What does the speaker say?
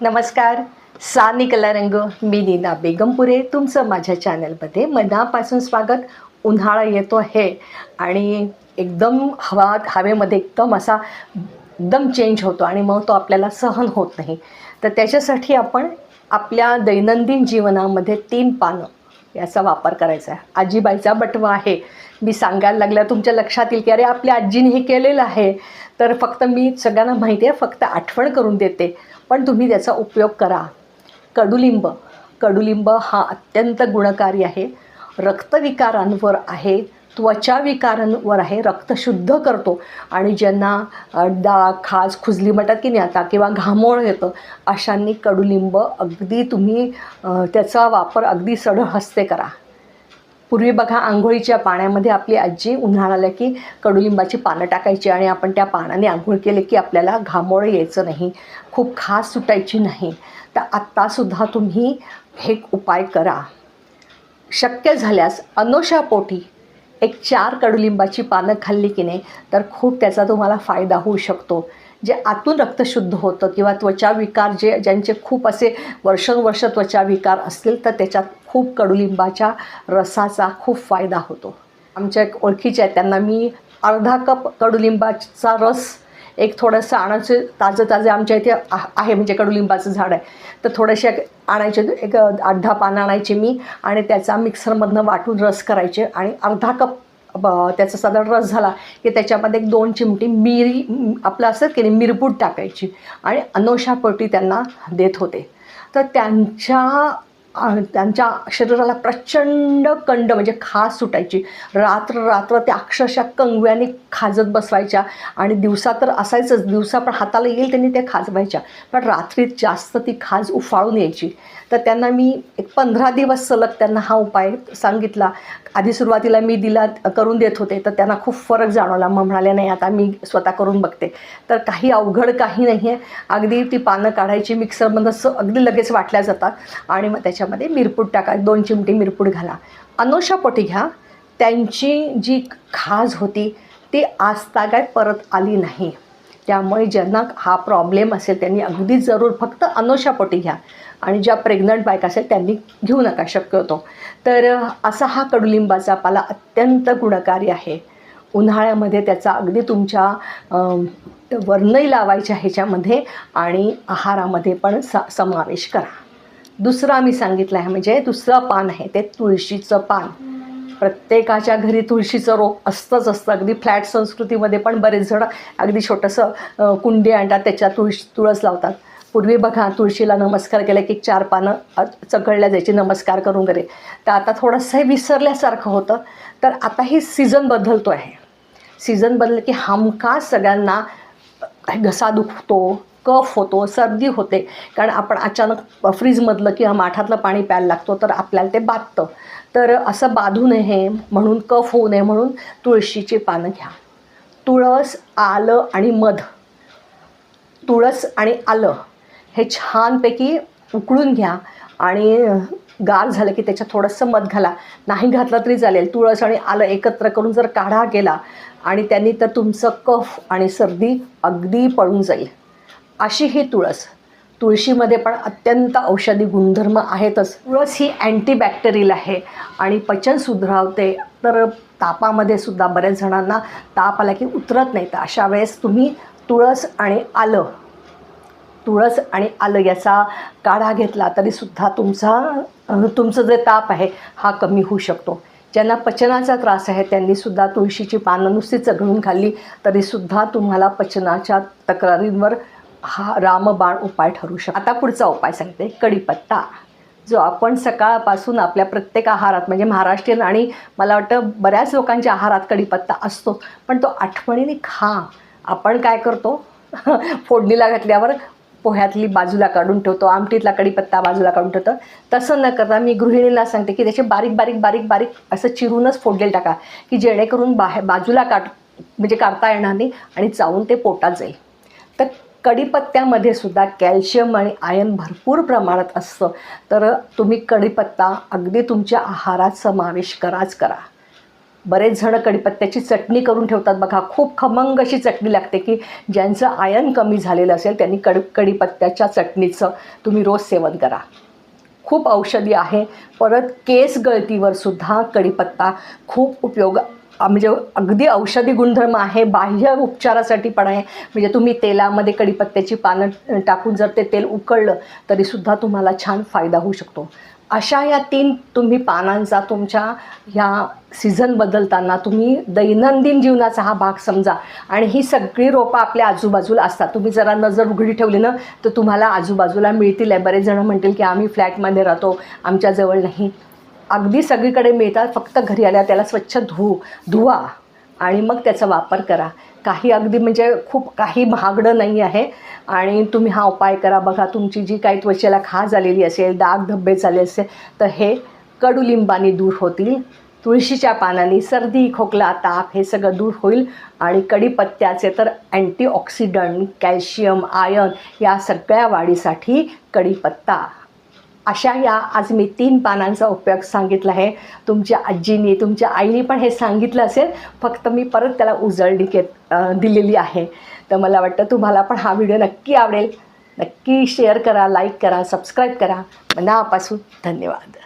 नमस्कार. सानी कलारंग मी नीना बेगमपुरे. तुमचं माझ्या चॅनलमध्ये मनापासून स्वागत. उन्हाळा येतो आहे आणि एकदम हवा हवेमध्ये एकदम असा एकदम चेंज होतो आणि मग तो आपल्याला सहन होत नाही. तर त्याच्यासाठी आपण आपल्या दैनंदिन जीवनामध्ये तीन पानं याचा वापर करायचा आहे. आजीबाईचा बटवा आहे. मी सांगायला लागल्या तुमच्या लक्षात येईल की अरे आपल्या आजीने हे केलेलं आहे. तर फक्त मी सगळ्यांना माहिती आहे फक्त आठवण करून देते. पण तुम्ही त्याचा उपयोग करा. कडुलिंब. कडुलिंब हा अत्यंत गुणकारी आहे. रक्तविकारांवर आहे. त्वचा विकारांवर आहे. रक्त शुद्ध करतो. आणि ज्यांना अ, डाग खाज खुजली म्हणतात की नाही आता किंवा घामोळ येतं अशांनी कडुलिंब अगदी तुम्ही त्याचा वापर अगदी सढळ हस्ते करा. पूर्वी बघा आंघोळीच्या पाण्यामध्ये आपली आजी उन्हाळ्याला की कडुलिंबाची पानं टाकायची आणि आपण त्या पानाने आंघोळ केले की आपल्याला घामोळ यायचं नाही खूप खास सुटायची नाही. तर आत्तासुद्धा तुम्ही हे उपाय करा. शक्य झाल्यास अनोशापोटी एक चार कडुलिंबाची पानं खाल्ली की नाही तर खूप त्याचा तुम्हाला फायदा होऊ शकतो. जे आतून रक्तशुद्ध होतं किंवा त्वचा विकार जे ज्यांचे खूप असे वर्षानुवर्ष त्वचा विकार असतील तर त्याच्यात खूप कडुलिंबाच्या रसाचा खूप फायदा होतो. आमच्या एक ओळखीच्या आहेत त्यांना मी अर्धा कप कडुलिंबाचा रस एक थोडंसं आणायचं ताजं ताजं आमच्या इथे आहे म्हणजे कडुलिंबाचं झाड आहे. तर थोडेसे आणायचे एक आठ दहा पानं आणायचे मी आणि त्याचा मिक्सरमधनं वाटून रस करायचे आणि अर्धा कप ब- त्याचा साधारण रस झाला की त्याच्यामध्ये एक दोन चिमटी मिरी आपलं असं की नाही मिरपूड टाकायची आणि अनोशापोटी त्यांना देत होते. तर त्यांच्या त्यांच्या शरीराला प्रचंड कंड म्हणजे खाज सुटायची. रात्र रात्र त्या अक्षरशः कंगव्याने खाजत बसवायच्या आणि दिवसा तर असायचंच. दिवसा पण हाताला येईल त्यांनी त्या खाजवायच्या. पण रात्रीत जास्त ती खाज उफाळून यायची. तर त्यांना मी एक पंधरा दिवस सलग त्यांना हा उपाय सांगितला. आधी सुरुवातीला मी दिला करून देत होते तर त्यांना खूप फरक जाणवला. मग म्हणाले नाही आता मी स्वतः करून बघते. तर काही अवघड काही नाही आहे अगदी ती पानं काढायची मिक्सरमधनं स अगदी लगेच वाटल्या जातात. आणि मग त्याच्यामध्ये मिरपूड टाका दोन चिमटी मिरपूड घाला. अनोशापोटी घ्या. त्यांची जी खाज होती ती आजतागायत परत आली नाही. त्यामुळे ज्यांना हा प्रॉब्लेम असेल त्यांनी अगदी जरूर फक्त अनोशापोटी घ्या. आणि ज्या प्रेग्नंट बायका असेल त्यांनी घेऊ नका शक्यतो. तर असा हा कडुलिंबाचा पाला अत्यंत गुणकारी आहे. उन्हाळ्यामध्ये त्याचा अगदी तुमच्या वर्णही लावायच्या ह्याच्यामध्ये आणि आहारामध्ये पण स समावेश करा. दुसरं आम्ही सांगितलं आहे म्हणजे दुसरं पान आहे ते तुळशीचं पान. प्रत्येकाच्या घरी तुळशीचं रोप असतंच असतं. अगदी फ्लॅट संस्कृतीमध्ये पण बरेच जण अगदी छोटंसं कुंडी आणतात त्याच्यात तुळशी तुळस लावतात. पूर्वी बघा तुळशीला नमस्कार केला की चार पानं चघळल्या जायची नमस्कार करून वगैरे तर आता थोडंसं हे विसरल्यासारखं होतं. तर आता ही सीझन बदलतो आहे. सीझन बदललं की हमखास सगळ्यांना घसा दुखतो कफ होतो सर्दी होते. कारण आपण अचानक फ्रीजमधलं किंवा माठातलं पाणी प्यायला लागतो तर आपल्याला ते बाधतं. तर असं बाधू नये म्हणून कफ होऊ नये म्हणून तुळशीची पानं घ्या. तुळस आलं आणि मध. तुळस आणि आलं हे छानपैकी उकळून घ्या आणि गार झालं की त्याच्यात थोडंसं मध घाला. नाही घातलं तरी चालेल. तुळस आणि आलं एकत्र करून जर काढा केला आणि त्यांनी तर तुमचं कफ आणि सर्दी अगदी पळून जाईल. अशी ही तुळस. तुळशीमध्ये पण अत्यंत औषधी गुणधर्म आहेतच. तुळस ही अँटीबॅक्टेरियल आहे आणि पचन सुधारवते. तर तापामध्ये सुद्धा बऱ्याच जणांना ताप आला की उतरत नाही. तर अशा वेळेस तुम्ही तुळस आणि आलं तुळस आणि आलं याचा काढा घेतला तरीसुद्धा तुमचा तुमचं जे ताप आहे हा कमी होऊ शकतो. ज्यांना पचनाचा त्रास आहे त्यांनीसुद्धा तुळशीची पानं नुसती चघळून खाल्ली तरीसुद्धा तुम्हाला पचनाच्या तक्रारींवर हा रामबाण उपाय ठरू शकतो. आता पुढचा उपाय सांगते. कढीपत्ता जो आपण सकाळपासून आपल्या प्रत्येक आहारात म्हणजे महाराष्ट्रीयन आणि मला वाटतं बऱ्याच लोकांच्या आहारात कढीपत्ता असतो. पण तो आठवणीने खा. आपण काय करतो? फोडणीला घातल्यावर पोह्यातली बाजूला काढून ठेवतो. आमटीतला कढीपत्ता बाजूला काढून ठेवतो. तसं न करता मी गृहिणीला सांगते की त्याचे बारीक बारीक बारीक बारीक असं चिरूनच फोडलेलं टाका. की जेणेकरून बाहेर बाजूला काढ म्हणजे काढता येणार नाही आणि चावून ते पोटात जाईल. तर कढीपत्त्यामध्ये सुद्धा कॅल्शियम आणि आयन भरपूर प्रमाणात असतं. तर तुम्ही कढीपत्ता अगदी तुमच्या आहारात समावेश कराच करा. बरेच जण कढीपत्त्याची चटणी करून ठेवतात बघा. खूप खमंग अशी चटणी लागते की ज्यांचं आयन कमी झालेलं असेल त्यांनी कड कढीपत्त्याच्या चटणीचं तुम्ही रोज सेवन करा. खूप औषधी आहे. परत केस गळतीवर सुद्धा कढीपत्ता खूप उपयोग म्हणजे अगदी औषधी गुणधर्म आहे बाह्य उपचारासाठी पण आहे. म्हणजे तुम्ही तेलामध्ये कढीपत्त्याची पानं टाकून जर ते तेल उकळलं तरीसुद्धा तुम्हाला छान फायदा होऊ शकतो. अशा या तीन तुम्ही पानांचा तुमच्या ह्या सीझन बदलताना तुम्ही दैनंदिन जीवनाचा हा भाग समजा आणि ही सगळी रोपं आपल्या आजूबाजूला असतात. तुम्ही जरा नजर उघडी ठेवली ना तर तुम्हाला आजूबाजूला मिळतील. आहे बरेच जण म्हणतील की आम्ही फ्लॅटमध्ये राहतो आमच्याजवळ नाही. अगदी सगळीकडे मिळतात फक्त घरी आल्या त्याला स्वच्छ धु धुवा आणि मग त्याचा वापर करा. काही अगदी म्हणजे खूप काही महागडं नाही आहे आणि तुम्ही हा उपाय करा. बघा तुमची जी काही त्वचेला खाज आलेली असेल डाग धब्बे झाले असेल तर हे कडुलिंबाने दूर होतील. तुळशीच्या पानांनी सर्दी खोकला ताप हे सगळं दूर होईल आणि कडीपत्त्याचे तर अँटीऑक्सिडंट कॅल्शियम आयर्न या सगळ्या वाढीसाठी कडीपत्ता अशा या आज मी तीन पानांचा उपयोग सांगितला आहे. तुमच्या आजीनी तुमच्या आईने पण हे सांगितलं असेल. फक्त मी परत त्याला उजळणी के दिलेली आहे. तर मला वाटतं तुम्हाला पण हा व्हिडिओ नक्की आवडेल. नक्की शेअर करा लाईक करा सबस्क्राईब करा. मनापासून धन्यवाद.